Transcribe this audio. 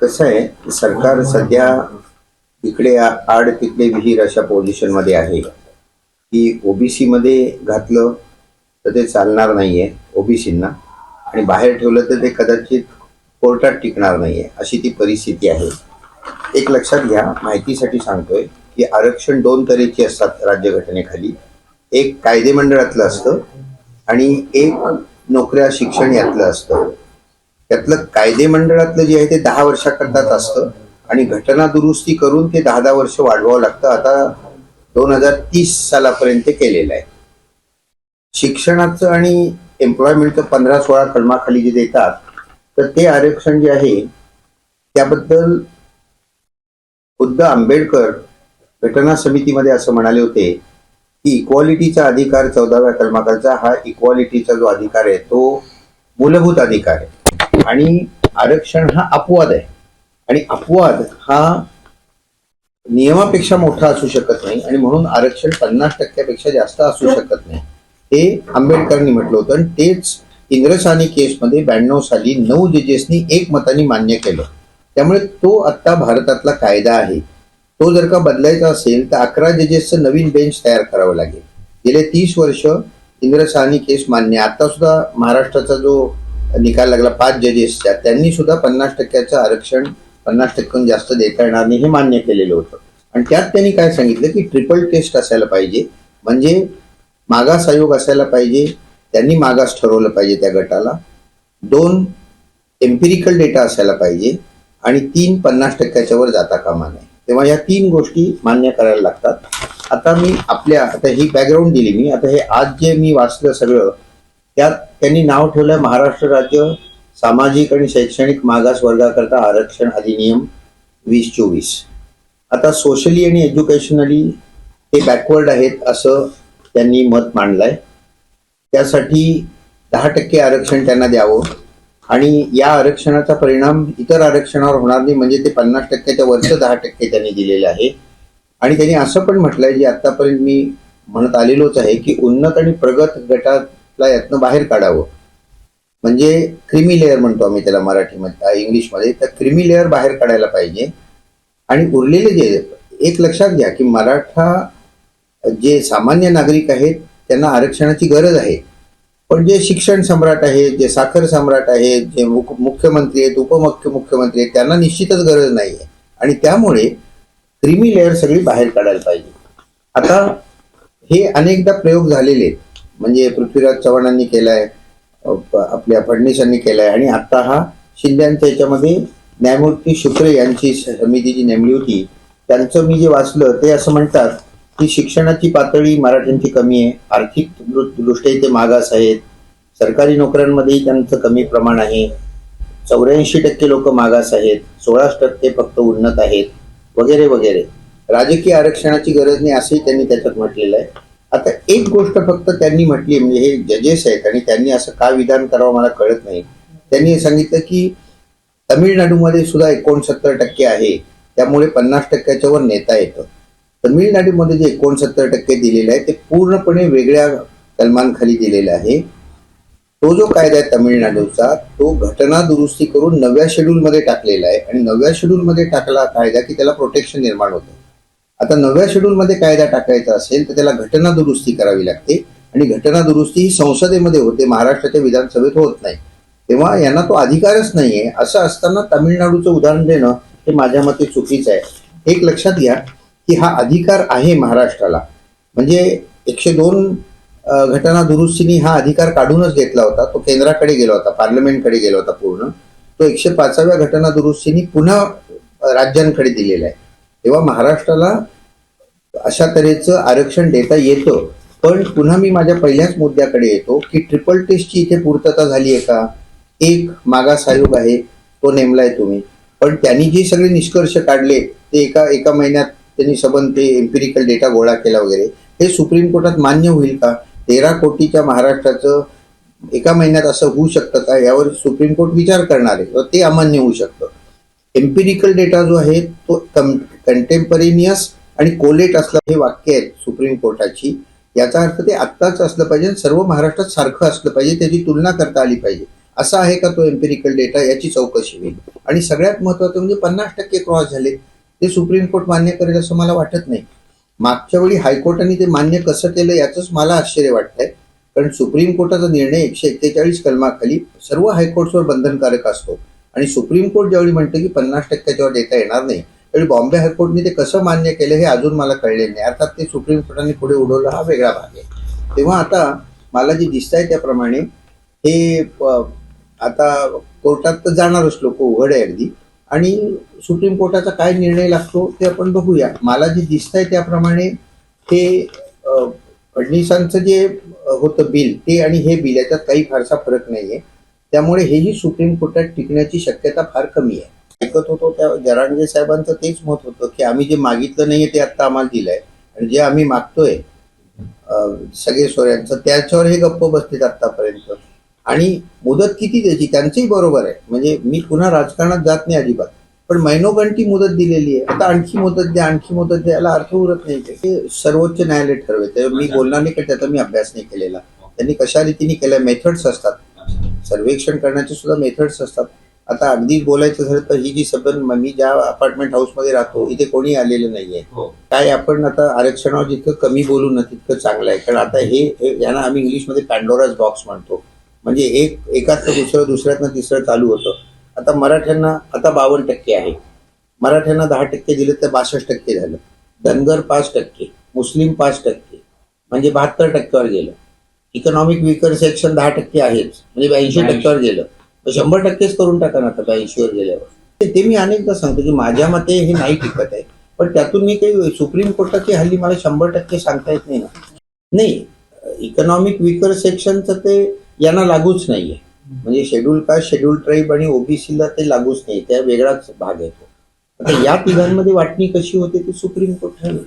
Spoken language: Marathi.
कसं आहे सरकार सध्या इकडे आड तिकडे विहीर अशा पोझिशनमध्ये आहे. की ओबीसी मध्ये घातलं तर ते चालणार नाहीये ओबीसींना आणि बाहेर ठेवलं तर ते कदाचित कोर्टात टिकणार नाहीये अशी ती परिस्थिती आहे. एक लक्षात घ्या माहितीसाठी सांगतोय की आरक्षण दोन तऱ्हेची असतात राज्यघटनेखाली. एक कायदेमंडळातलं असतं आणि एक नोकऱ्या शिक्षण यातलं असतं. त्यातलं कायदे मंडळातलं जे आहे ते दहा वर्षाकरताच असतं. आणि घटना दुरुस्ती करून ते दहा दहा वर्ष वाढवावं लागतं. आता दोन हजार तीस सालापर्यंत ते केलेलं आहे. शिक्षणाचं आणि एम्प्लॉयमेंटचं पंधरा सोळा कलमाखाली जे देतात तर ते आरक्षण जे आहे त्याबद्दल खुद्द आंबेडकर घटना समितीमध्ये असं म्हणाले होते की इक्वालिटीचा अधिकार चौदाव्या कलमाखालचा हा इक्वालिटीचा जो अधिकार आहे तो मूलभूत अधिकार आहे. आणि आरक्षण हा अपवाद आहे. आणि अपवाद हा नियमापेक्षा मोठा असू शकत नाही आणि म्हणून आरक्षण पन्नास टक्क्यापेक्षा जास्त असू शकत नाही. हे आंबेडकरांनी म्हटलं होतं आणि तेच इंद्रसानी केसमध्ये ब्याण्णव साली नऊ जजेसनी एक मताने मान्य केलं. त्यामुळे तो आता भारतातला कायदा आहे. तो जर का बदलायचा असेल तर अकरा जजेसचं नवीन बेंच तयार करावं लागेल. गेले तीस वर्ष इंद्रसानी केस मान्य आता सुद्धा महाराष्ट्राचा जो निकाल लागला. पाच जजेसच्या त्यांनी सुद्धा पन्नास टक्क्याचं आरक्षण पन्नास टक्क्याहून जास्त देता येणार नाही हे मान्य केलेलं होतं. आणि त्यात त्यांनी काय सांगितलं की ट्रिपल टेस्ट असायला पाहिजे. म्हणजे मागास आयोग असायला पाहिजे. त्यांनी मागास ठरवलं पाहिजे त्या गटाला. दोन एम्पिरिकल डेटा असायला पाहिजे. आणि तीन पन्नास टक्क्याच्या वर जाता कामा नये. तेव्हा या तीन गोष्टी मान्य करायला लागतात. आता मी आपल्या आता ही बॅकग्राऊंड दिली मी. आता हे आज जे मी वाचलं सगळं त्यात त्यांनी नाव ठेवलं महाराष्ट्र राज्य सामाजिक आणि शैक्षणिक मागास वर्गाकरता आरक्षण अधिनियम वीस चोवीस. आता सोशली आणि एज्युकेशनली ते बॅकवर्ड आहेत असं त्यांनी मत मांडलंय. त्यासाठी दहा टक्के आरक्षण त्यांना द्यावं. आणि या आरक्षणाचा परिणाम इतर आरक्षणावर होणार नाही म्हणजे ते पन्नास टक्क्याच्या वरचं दहा टक्के त्यांनी दिलेलं आहे. आणि त्यांनी असं पण म्हटलंय जे आतापर्यंत मी म्हणत आलेलोच आहे की उन्नत आणि प्रगत गटात ला यातनं बाहेर काढावं. म्हणजे क्रिमी लेअर म्हणतो आम्ही त्याला मराठीमध्ये इंग्लिशमध्ये. तर क्रिमी लेअर बाहेर काढायला पाहिजे. आणि उरलेले जे एक लक्षात घ्या की मराठा जे सामान्य नागरिक आहेत त्यांना आरक्षणाची गरज आहे. पण जे शिक्षण सम्राट आहेत जे साखर सम्राट आहेत जे मुख मुख्यमंत्री आहेत उपमुख्य मुख्यमंत्री आहेत त्यांना निश्चितच गरज नाही आहे आणि त्यामुळे क्रिमी लेअर सगळी बाहेर काढायला पाहिजे. आता हे अनेकदा प्रयोग झालेले आहेत. म्हणजे पृथ्वीराज चव्हाणांनी केलाय आपल्या फडणवीसांनी केलाय. आणि आता हा शिंद्यांच्या याच्यामध्ये न्यायमूर्ती शुक्रे यांची समिती जी नेमली होती त्यांचं मी जे वाचलं ते असं म्हणतात की शिक्षणाची पातळी मराठ्यांची कमी आहे. आर्थिक दृष्ट्या ते मागास आहेत. सरकारी नोकऱ्यांमध्येही त्यांचं कमी प्रमाण आहे. चौऱ्याऐंशी टक्के लोक मागास आहेत. सोळा टक्के फक्त उन्नत आहेत. वगैरे वगैरे. राजकीय आरक्षणाची गरज नाही असंही त्यांनी त्याच्यात म्हटलेलं आहे. एक गोष्ट फक्त त्यांनी म्हटली म्हणजे हे जजेस आहेत आणि त्यांनी असं का विधान करावं मला कळत नाही. त्यांनी सांगितलं की तमिळनाडूमध्ये सुद्धा एकोणसत्तर टक्के आहे त्यामुळे पन्नास टक्क्याच्या वर नेता येतं. तमिळनाडूमध्ये जे एकोणसत्तर टक्के दिलेलं आहे ते पूर्णपणे वेगळ्या कलमांखाली दिलेलं आहे. तो जो कायदा आहे तमिळनाडूचा तो घटना दुरुस्ती करून नव्या शेड्यूलमध्ये टाकलेला आहे. आणि नव्या शेड्यूलमध्ये टाकला कायदा की त्याला प्रोटेक्शन निर्माण होतं. आता नव्या शेड्यूलमध्ये कायदा टाकायचा असेल तर त्याला घटना दुरुस्ती करावी लागते. आणि घटना दुरुस्ती ही संसदेमध्ये होते महाराष्ट्राच्या विधानसभेत होत नाही. तेव्हा यांना तो अधिकारच नाहीये. असं असताना तामिळनाडूचं उदाहरण देणं हे माझ्या मते चुकीचं आहे. एक लक्षात घ्या की हा अधिकार आहे महाराष्ट्राला. म्हणजे एकशे दोन घटना दुरुस्तीने हा अधिकार काढूनच घेतला होता. तो केंद्राकडे गेला होता पार्लमेंटकडे गेला होता पूर्ण. तो एकशे पाचाव्या घटना दुरुस्तीने पुन्हा राज्यांकडे दिलेला आहे. तेव्हा महाराष्ट्राला अशा तऱ्हेचं आरक्षण देता येतं. पण पुन्हा मी माझ्या पहिल्याच मुद्द्याकडे येतो की ट्रिपल टेस्टची इथे पूर्तता झाली आहे का? एक मागास आयोग आहे तो नेमलाय तुम्ही. पण त्यांनी जे सगळे निष्कर्ष काढले ते एका एका महिन्यात त्यांनी सबंध ते एम्पिरिकल डेटा गोळा केला वगैरे हे सुप्रीम कोर्टात मान्य होईल का? तेरा कोटीच्या महाराष्ट्राचं एका महिन्यात असं होऊ शकतं का? यावर सुप्रीम कोर्ट विचार करणार आहे. तर ते अमान्य होऊ शकतं. एम्पिरिकल डेटा जो आहे तो कंटेम्परेनियस आणि कोलेट असलं हे वाक्य आहेत सुप्रीम कोर्टाची याचा अर्थ ते आत्ताच असलं पाहिजे आणि सर्व महाराष्ट्रात सारखं असलं पाहिजे त्याची तुलना करता आली पाहिजे. असा आहे का तो एम्पिरिकल डेटा याची चौकशी होईल. आणि सगळ्यात महत्वाचं म्हणजे पन्नास टक्के क्रॉस झाले. ते सुप्रीम कोर्ट मान्य करेल असं मला वाटत नाही. मागच्या वेळी हायकोर्टाने ते मान्य कसं केलं याचंच मला आश्चर्य वाटतंय. कारण सुप्रीम कोर्टाचा निर्णय एकशे एक्केचाळीस कलमाखाली सर्व हायकोर्ट्सवर बंधनकारक असतो. आणि सुप्रीम कोर्ट ज्यावेळी म्हणतं की पन्नास टक्क्याच्यावर देता येणार नाही तरी बॉम्बे हायकोर्टने ते कसं मान्य केलं हे अजून मला कळले नाही. अर्थात ते सुप्रीम कोर्टाने पुढे उडवलं हा वेगळा भाग आहे. तेव्हा आता मला जे दिसत आहे त्याप्रमाणे हे आता कोर्टात तर जाणारच लोक उघड आहे अगदी. आणि सुप्रीम कोर्टाचा काय निर्णय लागतो ते आपण बघूया. मला जे दिसत आहे त्याप्रमाणे हे फडणवीसांचं जे होतं बिल ते आणि हे बिल याच्यात काही फारसा फरक नाही आहे त्यामुळे हेही सुप्रीम कोर्टात टिकण्याची शक्यता फार कमी आहे. ऐकत होतो त्या जरांगे साहेबांचं तेच मत होतं की आम्ही जे मागितलं नाहीये ते आता आम्हाला दिलंय. आणि जे आम्ही मागतोय सगळे सोऱ्यांचं त्याच्यावर हे गप्प बसतील आतापर्यंत आणि मुदत किती द्यायची त्यांचंही बरोबर आहे. म्हणजे मी पुन्हा राजकारणात जात नाही अजिबात. पण मैनोगंटी मुदत दिलेली आहे. आता आणखी मुदत द्या आणखी मुदत द्या याला अर्थ उरत नाही ते. सर्वोच्च न्यायालय ठरवे तर मी बोलणार नाही का त्याचा मी अभ्यास नाही केलेला. त्यांनी कशा रीतीने केल्या? मेथड्स असतात. सर्वेक्षण करण्याचे सुद्धा मेथड्स असतात. आता अगदी बोलायचं झालं तर ही जी सबन मी ज्या अपार्टमेंट हाऊसमध्ये राहतो इथे कोणी आलेलं नाहीये. हो. काय आपण आता आरक्षणावर जितकं कमी बोलू ना तितकं चांगलं आहे. कारण आता हे यांना आम्ही इंग्लिशमध्ये पॅन्डोराज बॉक्स म्हणतो. म्हणजे एक एकात दुसरं दुसऱ्यातनं तिसरं चालू होतं. आता मराठ्यांना आता बावन्न टक्के आहे. मराठ्यांना दहा टक्के दिले तर बासष्ट टक्के झालं. धनगर पाच टक्के मुस्लिम पाच टक्के म्हणजे बहात्तर टक्क्यावर गेलं. इकॉनॉमिक विकर सेक्शन दहा टक्के आहेच. म्हणजे ब्याऐंशी टक्क्यावर गेलं. तर शंभर टक्केच करून टाका ना आता ऐंशीवर गेल्यावर. ते- मी अनेकदा सांगतो की माझ्या मते हे नाही टिकत आहे. पण त्यातून मी काही सुप्रीम कोर्टाची हल्ली मला शंभर टक्के सांगता येत नाही ना. नाही इकॉनॉमिक विकर सेक्शनचं ते यांना लागूच नाहीये. म्हणजे शेड्यूल कास्ट शेड्यूल ट्राईब आणि ओबीसीला ते लागूच नाही त्या वेगळाच भाग आहे तो. आता या तिघांमध्ये वाटणी कशी होते ती सुप्रीम कोर्ट ठरवेल